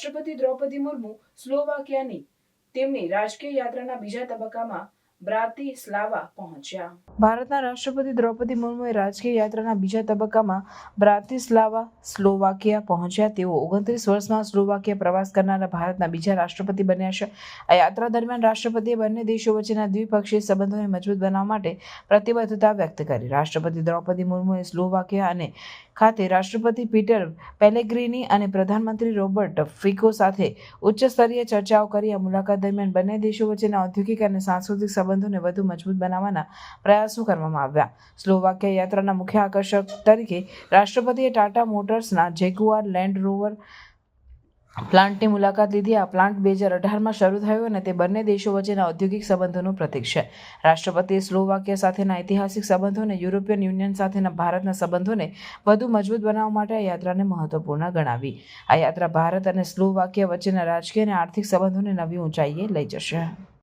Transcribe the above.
રાષ્ટ્રપતિ દ્રૌપદી મુર્મુ સ્લોવાકિયાની તેમની રાજકીય યાત્રાના બીજા તબક્કામાં બ્રાતિસ્લાવા પહોંચ્યા. ભારતના રાષ્ટ્રપતિ દ્રૌપદી મુર્મુએ રાજકીય યાત્રાના બીજા તબક્કામાં બ્રાતિસ્લાવા સ્લોવાકિયા પહોંચ્યા. તેઓ ઓગણત્રીસ વર્ષમાં સ્લોવાકિયા પ્રવાસ કરનારા ભારતના બીજા રાષ્ટ્રપતિ બન્યા છે. આ યાત્રા દરમિયાન રાષ્ટ્રપતિએ બંને દેશો વચ્ચેના દ્વિપક્ષીય સંબંધોને મજબૂત બનાવવા માટે પ્રતિબદ્ધતા વ્યક્ત કરી. રાષ્ટ્રપતિ દ્રૌપદી મુર્મુએ સ્લોવાકિયા અને ખાતે રાષ્ટ્રપતિ પીટર પેલેગ્રીની અને પ્રધાનમંત્રી રોબર્ટ ફિકો સાથે ઉચ્ચ સ્તરીય ચર્ચાઓ કરી. આ મુલાકાત દરમિયાન બંને દેશો વચ્ચેના ઔદ્યોગિક અને સાંસ્કૃતિક સંબંધોને વધુ મજબૂત બનાવવાના પ્રયાસો કરવામાં આવ્યા. સ્લોવાકિયા યાત્રાના મુખ્ય આકર્ષક તરીકે રાષ્ટ્રપતિએ ટાટા મોટર્સના જેગુઆર લેન્ડ રોવર પ્લાન્ટની મુલાકાત લીધી. આ પ્લાન્ટ બે હજાર અઢારમાં શરૂ થયો અને તે બંને દેશો વચ્ચેના ઔદ્યોગિક સંબંધોનું પ્રતીક છે. રાષ્ટ્રપતિએ સ્લોવાકિયા સાથેના ઐતિહાસિક સંબંધો અને યુરોપિયન યુનિયન સાથેના ભારતના સંબંધોને વધુ મજબૂત બનાવવા માટે આ યાત્રાને મહત્વપૂર્ણ ગણાવી. આ યાત્રા ભારત અને સ્લોવાકિયા વચ્ચેના રાજકીય અને આર્થિક સંબંધોને નવી ઊંચાઈએ લઈ જશે.